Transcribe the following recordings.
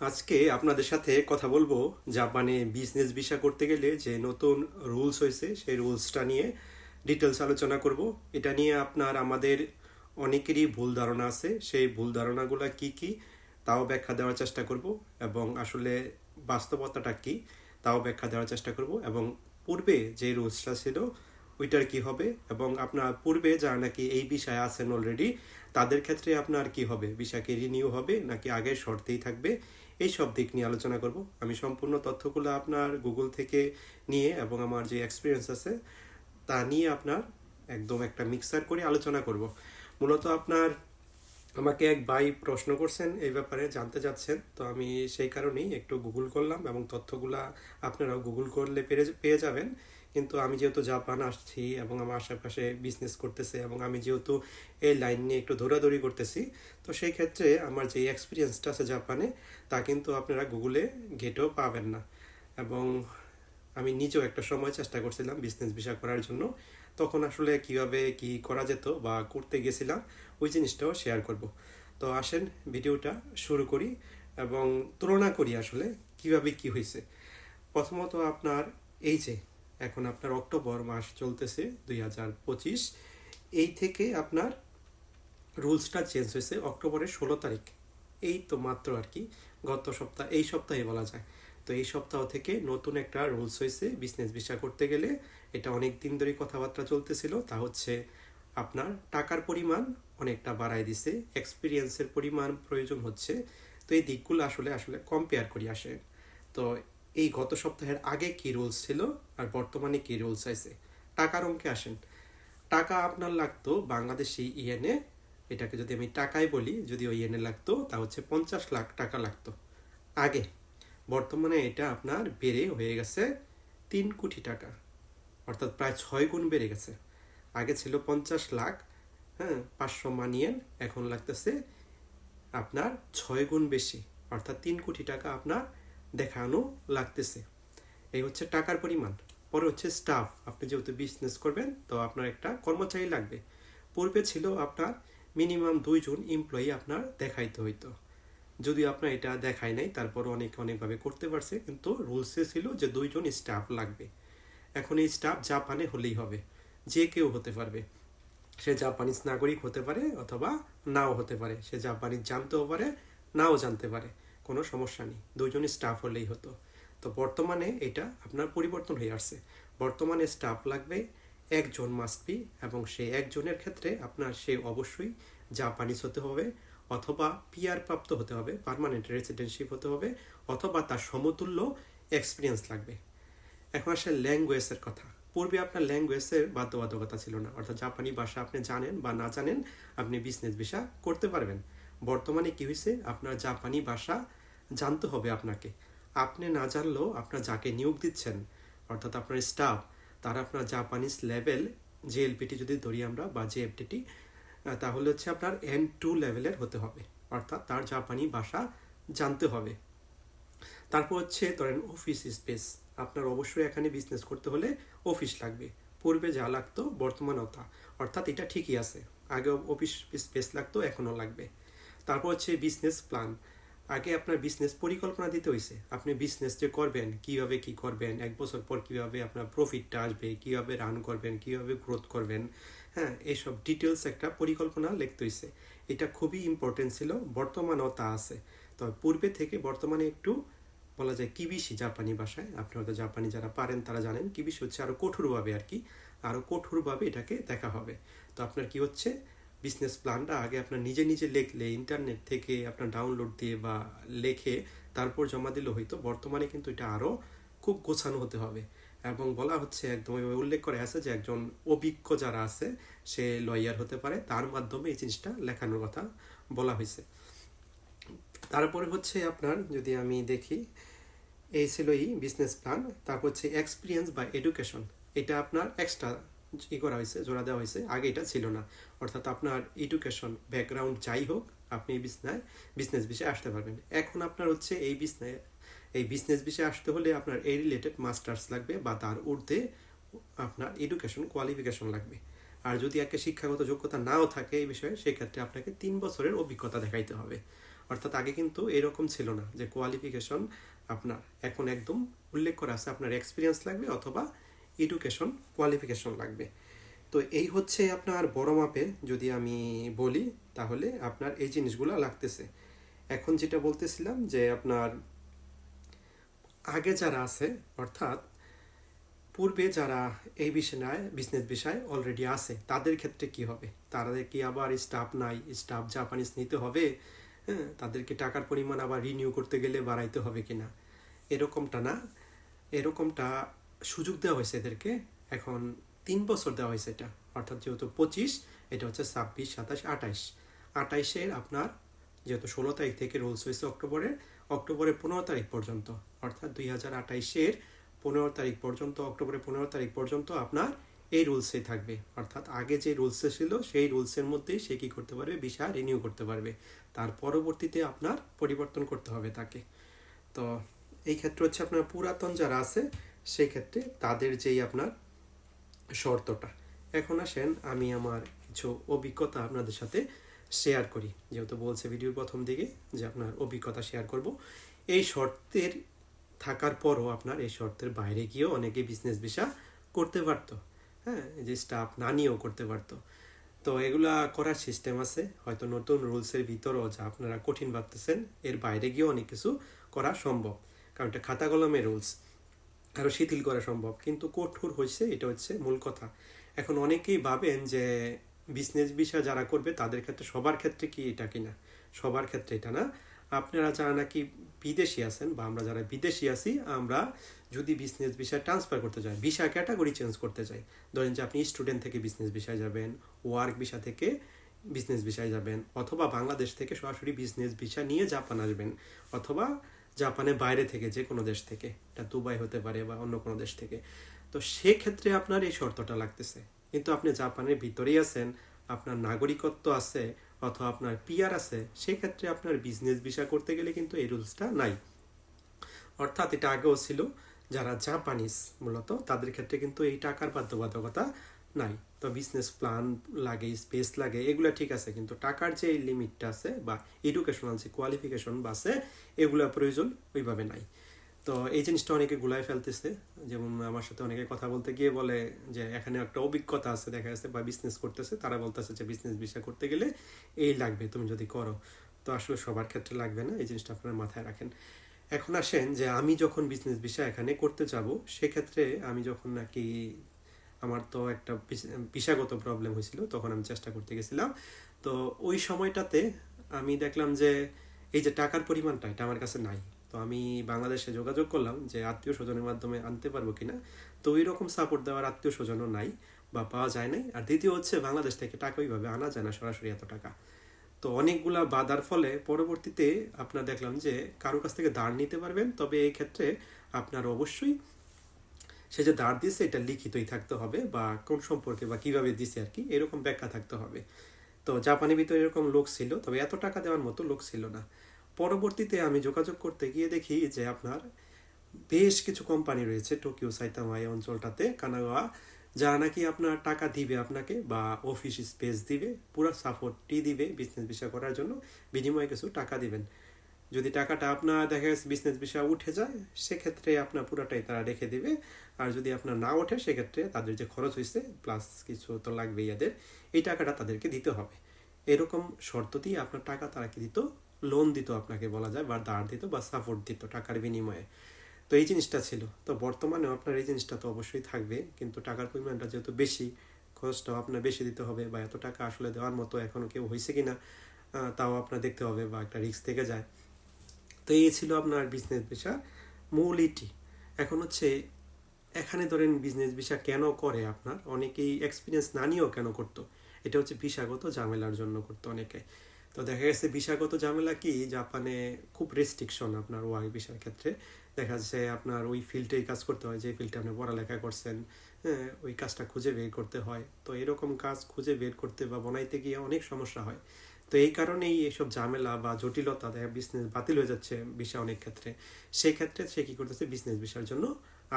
আজকে আপনাদের সাথে কথা বলব জাপানে বিজনেস ভিসা করতে গেলে যে নতুন রুলস হয়েছে, সেই রুলসটা নিয়ে ডিটেলস আলোচনা করব। এটা নিয়ে আপনার, আমাদের অনেকেরই ভুল ধারণা আছে। সেই ভুল ধারণাগুলো কি কি, তাও ব্যাখ্যা দেওয়ার চেষ্টা করব এবং আসলে বাস্তবতাটা কি, তাও ব্যাখ্যা দেওয়ার চেষ্টা করব এবং পূর্বে যে রুলসটা ছিল, ওইটার কি হবে এবং আপনার পূর্বে যারা নাকি এই বিষয়ে আছেন অলরেডি তাদের ক্ষেত্রে আপনার কি হবে? বিষয় কি রিনিউ হবে নাকি আগের শর্তেই থাকবে? এই সব দিক নিয়ে আলোচনা করব। আমি সম্পূর্ণ তথ্যগুলো আপনার গুগল থেকে নিয়ে এবং আমার যে এক্সপিরিয়েন্স আছে, তা নিয়ে আপনার একদম একটা মিক্সার করে আলোচনা করব। মূলত আপনার আমাকে এক ভাই প্রশ্ন করছেন এই ব্যাপারে, জানতে চাচ্ছেন। তো আমি সেই কারণেই একটু গুগল করলাম এবং তথ্যগুলা আপনারাও গুগল করলে পেয়ে যাবেন। কিন্তু আমি যেহেতু জাপান আসছি এবং আমার আশেপাশে বিজনেস করতেছে এবং আমি যেহেতু এই লাইন নিয়ে একটু দৌড়াদৌড়ি করতেছি, তো সেই ক্ষেত্রে আমার যে এক্সপিরিয়েন্সটা আছে জাপানে, তা কিন্তু আপনারা গুগলে ঘেটেও পাবেন না। এবং আমি নিজেও একটা সময় চেষ্টা করছিলাম বিজনেস ভিসা করার জন্য। তখন আসলে কীভাবে কি করা যেত বা করতে গেছিলাম, ওই জিনিসটাও শেয়ার করব। তো আসেন, ভিডিওটা শুরু করি এবং তুলনা করি আসলে কীভাবে কি হয়েছে। প্রথমত আপনার এই যে এখন আপনার অক্টোবর মাস চলতেছে দুই হাজার পঁচিশ। এই থেকে আপনার রুলসটা চেঞ্জ হয়েছে অক্টোবরের ষোলো তারিখ। এই তো মাত্র আর কি, গত সপ্তাহ, এই সপ্তাহে বলা যায়। তো এই সপ্তাহ থেকে নতুন একটা রুলস হয়েছে বিজনেস ভিসা করতে গেলে। এটা অনেক দিন ধরে কথাবার্তা চলতেছিল। তা হচ্ছে আপনার টাকার পরিমাণ অনেকটা বাড়ায় দিছে এক্সপিরিয়েন্সের পরিমাণ প্রয়োজন হচ্ছে। তো এই দিকগুলো আসলে আসলে কম্পেয়ার করি আসে তো এই গত সপ্তাহের আগে কি রুলস ছিল আর বর্তমানে কি রুলস আছে টাকার অঙ্কে আসেন। টাকা আপনার লাগতো বাংলাদেশি ইয়েনে, এটাকে যদি আমি টাকায় বলি, যদি ওই ইয়েনে লাগতো, তা হচ্ছে পঞ্চাশ লাখ টাকা লাগতো। আগে, বর্তমানে এটা আপনার বেড়ে হয়ে গেছে তিন কোটি টাকা। অর্থাৎ প্রায় ছয় গুণ বেড়ে গেছে। আগে ছিল পঞ্চাশ লাখ হ্যাঁ পাঁচশো মানিয়েন, এখন লাগতেছে আপনার ছয় গুণ বেশি। অর্থাৎ তিন কোটি টাকা আপনার দেখানো লাগতেছে। এই হচ্ছে টাকার পরিমাণ। পরে হচ্ছে স্টাফ আপনি যেহেতু বিজনেস করবেন, তো আপনার একটা কর্মচারী লাগবে। পূর্বে ছিল আপনার মিনিমাম দুইজন এমপ্লয়ি আপনার দেখাইতে হইতো। যদি আপনার এটা দেখায় নাই, তারপর অনেক অনেকভাবে করতে পারছে, কিন্তু রুলসে ছিল যে দুইজন স্টাফ লাগবে। এখন এই স্টাফ জাপানে হলেই হবে। যে কেউ হতে পারবে। সে জাপানিজ নাগরিক হতে পারে অথবা নাও হতে পারে। সে জাপানিজ জানতেও পারে, নাও জানতে পারে। কোনো সমস্যা নেই। দুইজন স্টাফ হলেই হতো। তো বর্তমানে এটা আপনার পরিবর্তন হয়ে আসছে। বর্তমানে স্টাফ লাগবে একজন মাস্টবি এবং সেই একজনের ক্ষেত্রে আপনার সে অবশ্যই জাপানিজ হতে হবে অথবা পিআর প্রাপ্ত হতে হবে পার্মানেন্ট রেসিডেন্টশিপ হতে হবে অথবা তার সমতুল্য এক্সপিরিয়েন্স লাগবে। এখন আসে ল্যাঙ্গুয়েজের কথা। পূর্বে আপনার ল্যাঙ্গুয়েজের বাধ্যবাধকতা ছিল না। অর্থাৎ জাপানি ভাষা আপনি জানেন বা না জানেন, আপনি বিজনেস ভিসা করতে পারবেন। বর্তমানে কি হয়েছে? আপনার জাপানি ভাষা জানতে হবে আপনাকে। আপনি না জানলেও আপনার যাকে নিয়োগ দিচ্ছেন, অর্থাৎ আপনার স্টাফ তারা আপনার জাপানিজ লেভেল যে এলপিটি যদি ধরি আমরা বা যে এফটিটি তাহলে হচ্ছে আপনার এন টু লেভেলের হতে হবে। অর্থাৎ তার জাপানি ভাষা জানতে হবে। তারপর হচ্ছে ধরেন অফিস স্পেস আপনার অবশ্যই এখানে বিজনেস করতে হলে অফিস লাগবে। পূর্বে যা লাগতো বর্তমান তা। অর্থাৎ এটা ঠিকই আছে। আগে অফিস স্পেস লাগতো, এখনও লাগবে। তারপর হচ্ছে বিজনেস প্ল্যান আগে আপনার বিজনেস পরিকল্পনা দিতে হয়েছে আপনি বিজনেস যে করবেন, কীভাবে কি করবেন, এক বছর পর কীভাবে আপনার প্রফিটটা আসবে, কীভাবে রান করবেন, কীভাবে গ্রোথ করবেন হ্যাঁ এইসব ডিটেলস একটা পরিকল্পনা লিখতে হয়েছে এটা খুবই ইম্পর্টেন্ট ছিল, বর্তমানেও তা আছে। তবে পূর্বে থেকে বর্তমানে একটু বলা যায় কিবিসি জাপানি ভাষায়, আপনি হয়তো জাপানি যারা পারেন তারা জানেন, কিবিসি হচ্ছে আরও কঠোরভাবে আর কি আরও কঠোরভাবে এটাকে দেখা হবে। তো আপনার কি হচ্ছে বিজনেস প্ল্যানটা আগে আপনার নিজে নিজে লিখলে ইন্টারনেট থেকে আপনার ডাউনলোড দিয়ে বা লেখে তারপর জমা দিলে হয়তো বর্তমানে কিন্তু এটা আরও খুব গোছানো হতে হবে। এবং বলা হচ্ছে একদম উল্লেখ করে আছে যে একজন অভিজ্ঞ যারা আছে, সে লয়ার হতে পারে। তার মাধ্যমে এই জিনিসটা লেখানোর কথা বলা হয়েছে। তারপরে হচ্ছে আপনার যদি আমি দেখি, এই ছিল এই বিজনেস প্ল্যান তারপর হচ্ছে এক্সপিরিয়েন্স বা এডুকেশন এটা আপনার এক্সট্রা ই করা হয়েছে, জোড়া দেওয়া হয়েছে। আগে এটা ছিল না। অর্থাৎ আপনার এডুকেশন ব্যাকগ্রাউন্ড যাই হোক, আপনি এই বিজনেস বিজনেস বিষয়ে আসতে পারবেন। এখন আপনার হচ্ছে এই বিজনেস এই বিজনেস বিষয়ে আসতে হলে আপনার এই রিলেটেড মাস্টার্স লাগবে বা তার ঊর্ধ্বে আপনার এডুকেশন কোয়ালিফিকেশন লাগবে। আর যদি একে শিক্ষাগত যোগ্যতা নাও থাকে এই বিষয়ে, সেক্ষেত্রে আপনাকে তিন বছরের অভিজ্ঞতা দেখাইতে হবে। অর্থাৎ আগে কিন্তু এরকম ছিল না যে কোয়ালিফিকেশন আপনার এখন একদম উল্লেখ করা আছে, আপনার এক্সপিরিয়েন্স লাগবে অথবা এডুকেশন কোয়ালিফিকেশন লাগবে। তো এই হচ্ছে আপনার বড় মাপে যদি আমি বলি, তাহলে আপনার এই জিনিসগুলো লাগতেছে। এখন যেটা বলতেছিলাম যে আপনার আগে যারা আছে, অর্থাৎ পূর্বে যারা এই বিষয়ে বিজনেস বিষয় অলরেডি আছে, তাদের ক্ষেত্রে কি হবে? তাদের কি আবার স্টাফ নাই? স্টাফ জাপানিজ নিতে হবে? হ্যাঁ তাদেরকে টাকার পরিমাণ আবার রিনিউ করতে গেলে বাড়াইতে হবে কিনা? এরকমটা না। এরকমটা সুযোগ দেওয়া হয়েছে এদেরকে। এখন তিন বছর দেওয়া হয়েছে এটা। অর্থাৎ যেহেতু পঁচিশ, এটা হচ্ছে ছাব্বিশ, সাতাশ আঠাইশ আঠাইশের আপনার যেহেতু ষোলো তারিখ থেকে রুলস হয়েছে অক্টোবরের অক্টোবরের পনেরো তারিখ পর্যন্ত। অর্থাৎ দুই হাজার আঠাইশের পনেরো তারিখ পর্যন্ত, অক্টোবরের পনেরো তারিখ পর্যন্ত আপনার এই রুলসে থাকবে। অর্থাৎ আগে যে রুলসে ছিল, সেই রুলসের মধ্যেই সে কী করতে পারবে? ভিসা রিনিউ করতে পারবে। তার পরবর্তীতে আপনার পরিবর্তন করতে হবে তাকে। তো এই ক্ষেত্রে হচ্ছে আপনার পুরাতন যারা আছে সেই ক্ষেত্রে তাদের যেই আপনার শর্তটা। এখন আসেন আমি আমার কিছু অভিজ্ঞতা আপনাদের সাথে শেয়ার করি। যেহেতু বলছে ভিডিওর প্রথম দিকে যে আপনার অভিজ্ঞতা শেয়ার করব। এই শর্তের থাকার পরও আপনার এই শর্তের বাইরে গিয়েও অনেকে বিজনেস ভিসা করতে পারতো। হ্যাঁ যে স্টাফ না নিয়েও করতে পারতো। তো এগুলা করার সিস্টেম আছে। হয়তো নতুন রুলসের ভিতরও যা আপনারা কঠিন ভাবতেছেন, এর বাইরে গিয়েও অনেক কিছু করা সম্ভব। কারণ এটা খাতা কলমের রুলস আরও শিথিল করা সম্ভব। কিন্তু কঠোর হয়েছে, এটা হচ্ছে মূল কথা। এখন অনেকেই ভাবেন যে বিজনেস বিষয় যারা করবে, তাদের ক্ষেত্রে সবার ক্ষেত্রে কি এটা কি না সবার ক্ষেত্রে এটা না। আপনারা যারা নাকি বিদেশি আছেন বা আমরা যারা বিদেশি আছি, আমরা যদি বিজনেস বিষয় ট্রান্সফার করতে চাই বিষয় ক্যাটাগরি চেঞ্জ করতে চাই ধরেন যে আপনি স্টুডেন্ট থেকে বিজনেস বিষয় যাবেন ওয়ার্ক বিষয় থেকে বিজনেস বিষয় যাবেন, অথবা বাংলাদেশ থেকে সরাসরি বিজনেস বিষয় নিয়ে জাপান আসবেন, অথবা জাপানের বাইরে থেকে, যে কোনো দেশ থেকে, এটা দুবাই হতে পারে বা অন্য কোনো দেশ থেকে। তো সেক্ষেত্রে আপনার এই শর্তটা লাগতেছে। কিন্তু আপনি জাপানের ভিতরেই আছেন, আপনার নাগরিকত্ব আছে অথবা আপনার পিয়ার আছে, সেক্ষেত্রে আপনার বিজনেস ভিসা করতে গেলে কিন্তু এই রুলসটা নাই। অর্থাৎ এটা আগেও ছিল, যারা জাপানিজ মূলত, তাদের ক্ষেত্রে কিন্তু এই টাকার বাধ্যবাধকতা নাই। তো বিজনেস প্ল্যান লাগে স্পেস লাগে, এগুলো ঠিক আছে, কিন্তু টাকার যে লিমিটটা আছে বা এডুকেশনাল যে কোয়ালিফিকেশন বা আছে এগুলোর প্রয়োজন ওইভাবে নাই। তো এই জিনিসটা অনেকে গুলাই ফেলতেছে, যেমন আমার সাথে অনেকে কথা বলতে গিয়ে বলে যে, এখানে একটা অভিজ্ঞতা আছে, দেখা যাচ্ছে বা বিজনেস করতেছে, তারা বলতেছে যে বিজনেস বিষয় করতে গেলে এই লাগবে, তুমি যদি করো। তো আসলে সবার ক্ষেত্রে লাগবে না, এই জিনিসটা আপনারা মাথায় রাখেন। এখন আসেন যে, আমি যখন বিজনেস বিষয় এখানে করতে যাব, সেক্ষেত্রে আমি যখন নাকি আমার তো একটা পেশাগত প্রবলেম হয়েছিল, তখন আমি চেষ্টা করতে গেছিলাম। তো ওই সময়টাতে আমি দেখলাম যে, এই যে টাকার পরিমাণটা, এটা আমার কাছে নাই। তো আমি বাংলাদেশে যোগাযোগ করলাম যে, আত্মীয় স্বজনের মাধ্যমে আনতে পারব কিনা। তো ওই রকম সাপোর্ট দেওয়ার আত্মীয় স্বজনও নাই বা পাওয়া যায় নাই। আর দ্বিতীয় হচ্ছে, বাংলাদেশ থেকে টাকা ওইভাবে আনা যায় না সরাসরি এত টাকা। তো অনেকগুলা বাধার ফলে পরবর্তীতে আপনার দেখলাম যে, কারও কাছ থেকে দাঁড় নিতে পারবেন। তবে এই ক্ষেত্রে আপনার অবশ্যই সে যে দাঁড় দিয়েছে এটা লিখিতই থাকতে হবে বা কোন সম্পর্কে বা কীভাবে দিছে আর কি, এরকম ব্যাখ্যা থাকতে হবে। তো জাপানের ভিতরে এরকম লোক ছিল, তবে এত টাকা দেওয়ার মতো লোক ছিল না। পরবর্তীতে আমি যোগাযোগ করতে গিয়ে দেখি যে আপনার বেশ কিছু কোম্পানি রয়েছে, টোকিও সাইতামা এই অঞ্চলটাতে কানাগাওয়া যারা নাকি আপনার টাকা দিবে আপনাকে বা অফিস স্পেস দিবে, পুরো সাপোর্টটি দিবে বিজনেস বিষয় করার জন্য, বিনিময়ে কিছু টাকা দিবেন। যদি টাকাটা আপনার দেখা গেছে বিজনেস বিষয় উঠে যায়, সেক্ষেত্রে আপনার পুরোটাই তারা রেখে দিবে। আর যদি আপনার না ওঠে, সেক্ষেত্রে তাদের যে খরচ হয়েছে প্লাস কিছু তো লাগবেই এদের, এই টাকাটা তাদেরকে দিতে হবে। এরকম শর্ত দিয়ে আপনার টাকা তারা কি দিত? লোন দিত আপনাকে বলা যায়, বা দাঁড় দিত, বা সাপোর্ট দিত টাকার বিনিময়ে। তো এই জিনিসটা ছিল। তো বর্তমানেও আপনার এই জিনিসটা তো অবশ্যই থাকবে, কিন্তু টাকার পরিমাণটা যেহেতু বেশি, খরচটাও আপনার বেশি দিতে হবে, বা এত টাকা আসলে দেওয়ার মতো এখনও কেউ হয়েছে কিনা তাও আপনার দেখতে হবে, বা একটা রিস্ক থেকে যায়। তো এই ছিল আপনার বিজনেস ভিসা মূল ইটি এখন হচ্ছে, এখানে ধরেন বিজনেস ভিসা কেন করে আপনার? অনেকেই এক্সপিরিয়েন্স না নিয়েও কেন করতো? এটা হচ্ছে ভিসাগত ঝামেলার জন্য করতো অনেকে। তো দেখা গেছে ভিসাগত ঝামেলা কি, জাপানে খুব রেস্ট্রিকশন আপনার ওয়ার্ক ভিসার ক্ষেত্রে। দেখা যাচ্ছে আপনার ওই ফিল্ডেই কাজ করতে হয়, যে ফিল্ডে আপনি পড়ালেখা করছেন হ্যাঁ ওই কাজটা খুঁজে বের করতে হয়। তো এরকম কাজ খুঁজে বের করতে বা বানাইতে গিয়ে অনেক সমস্যা হয়। তো এই কারণেই এইসব ঝামেলা বা জটিলতা দেখা বিজনেস বাতিল হয়ে যাচ্ছে ভিসা অনেক ক্ষেত্রে। সেই ক্ষেত্রে সে কি করতেছে? বিজনেস ভিসার জন্য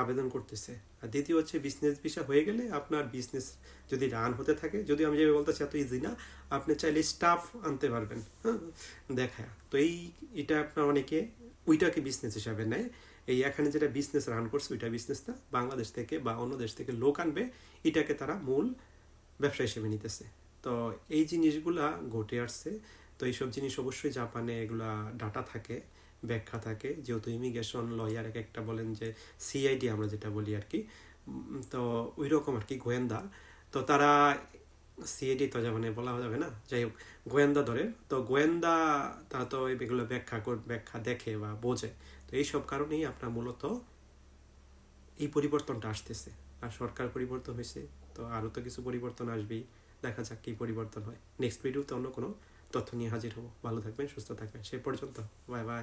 আবেদন করতেছে। আর দ্বিতীয় হচ্ছে বিজনেস ভিসা হয়ে গেলে আপনার বিজনেস যদি রান হতে থাকে, যদি আমি যেভাবে বলতেছি এত ইজি না, আপনি চাইলে স্টাফ আনতে পারবেন হ্যাঁ দেখা তো এই, এটা আপনার অনেকে ওইটাকে বিজনেস হিসাবে নেয়। এই এখানে যেটা বিজনেস রান করছে, ওইটা বিজনেস না, বাংলাদেশ থেকে বা অন্য দেশ থেকে লোক আনবে, এটাকে তারা মূল ব্যবসা হিসেবে নিতেছে। তো এই জিনিসগুলা ঘটে আসছে। তো এইসব জিনিস অবশ্যই জাপানে এগুলা ডাটা থাকে, ব্যাখ্যা থাকে। যেহেতু ইমিগ্রেশন লয়ার এক একটা বলেন যে সিআইডি আমরা যেটা বলি আর কি। তো ওই রকম আর কি গোয়েন্দা। তো তারা সিআইডি তো মানে বলা যাবে না? যাই হোক, গোয়েন্দা ধরে। তো গোয়েন্দা তারা তো এগুলো ব্যাখ্যা ব্যাখ্যা দেখে বা বোঝে। তো এইসব কারণেই আপনার মূলত এই পরিবর্তনটা আসতেছে। আর সরকার পরিবর্তন হয়েছে, তো আরও তো কিছু পরিবর্তন আসবেই। দেখা যাক কী পরিবর্তন হয়। নেক্সট ভিডিওতে অন্য কোনো তথ্য নিয়ে হাজির হব। ভালো থাকবেন, সুস্থ থাকবেন। সে পর্যন্ত। Bye bye